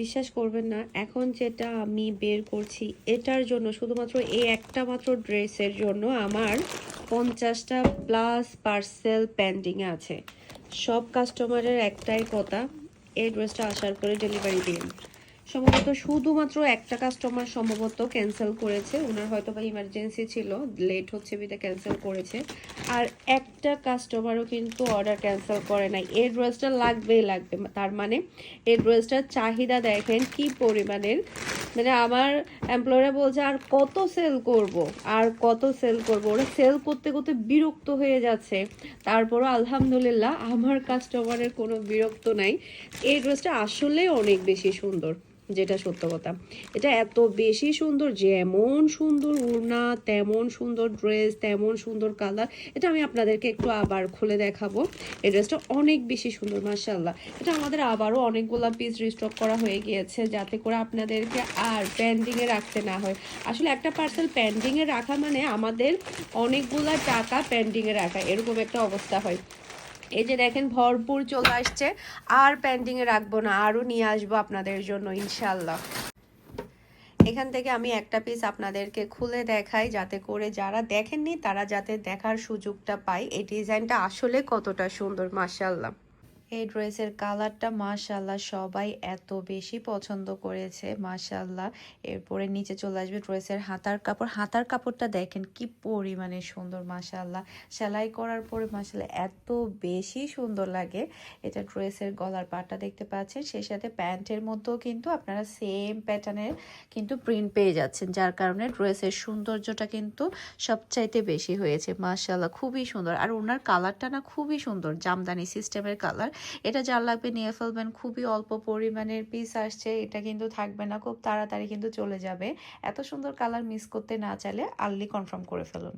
বিশ্বাস করবেন না, এখন যেটা আমি বের করছি এটার জন্য শুধুমাত্র এই একটা মাত্র ড্রেসের জন্য আমার পঞ্চাশটা প্লাস পার্সেল পেন্ডিং আছে। সব কাস্টমারের একটাই কথা, এই ড্রেসটা আসার পরে ডেলিভারি দিন। সম্ভবত শুধুমাত্র একটা কাস্টমার সম্ভবত ক্যান্সেল করেছে। ওনার হয়তো বা ইমার্জেন্সি ছিল লেট হচ্ছে বিধে ক্যান্সেল করেছে। আর একটা কাস্টমারও কিন্তু অর্ডার ক্যান্সেল করে নাই। এই ড্রেসটা লাগবেই লাগবে। তার মানে এই ড্রেসটার চাহিদা দেখেন কি পরিমাণের। মানে আমার এমপ্লয়াররা বলছে, আর কত সেল করব? আর কত সেল করব? ওরা সেল করতে করতে বিরক্ত হয়ে যাচ্ছে। তারপরও আলহামদুলিল্লাহ, আমার কাস্টমারের কোনো বিরক্ত নাই। এই ড্রেসটা আসলে অনেক বেশি সুন্দর। যেটা সত্য কথা। এটা এত বেশি সুন্দর, যেমন সুন্দর উড়না তেমন সুন্দর ড্রেস তেমন সুন্দর কালার এটা আমি আপনাদেরকে একটু আবার খুলে দেখাবো। এই ড্রেসটা অনেক বেশি সুন্দর মার্শাল্লাহ এটা আমাদের আবারও অনেকগুলো পিস রিস্টক করা হয়ে গিয়েছে, যাতে করে আপনাদেরকে আর পেন্ডিংয়ে রাখতে না হয়। আসলে একটা পার্সেল পেন্ডিংয়ে রাখা মানে আমাদের অনেকগুলা টাকা পেন্ডিংয়ে রাখা, এরকম একটা অবস্থা হয়। এই যে দেখেন, ভরপুর চলে আসছে। আর পেন্ডিংয়ে রাখব না, আরও নিয়ে আসব আপনাদের জন্য ইনশাল্লাহ এখান থেকে আমি একটা পিস আপনাদেরকে খুলে দেখাই, যাতে করে যারা দেখেননি, তারা যাতে দেখার সুযোগটা পায়। এই ডিজাইনটা আসলে কতটা সুন্দর মাশাল্লাহ এই ড্রেসের কালারটা মাশাল্লাহ সবাই এত বেশি পছন্দ করেছে মাশাল্লাহ এরপরে নিচে চলে আসবে ড্রেসের হাতার কাপড়। হাতার কাপড়টা দেখেন কি পরিমাণে সুন্দর মাশাল্লাহ সেলাই করার পরে মাশাল্লাহ এত বেশি সুন্দর লাগে। এটা ড্রেসের গলার পাটটা দেখতে পাচ্ছেন। সেই সাথে প্যান্টের মধ্যেও কিন্তু আপনারা সেম প্যাটার্নের কিন্তু প্রিন্ট পেয়ে যাচ্ছেন, যার কারণে ড্রেসের সৌন্দর্যটা কিন্তু সবচাইতে বেশি হয়েছে মাশাল্লাহ খুবই সুন্দর। আর ওনার কালারটা না খুবই সুন্দর, জামদানি সিস্টেমের কালার। এটা যার লাগবে, নিয়ে ফেলবেন, খুবই অল্প পরিমাণের পিস আসছে, এটা কিন্তু থাকবে না, খুব তাড়াতাড়ি কিন্তু চলে যাবে। এত সুন্দর কালার মিস করতে না চাইলে আর্লি কনফার্ম করে ফেলুন।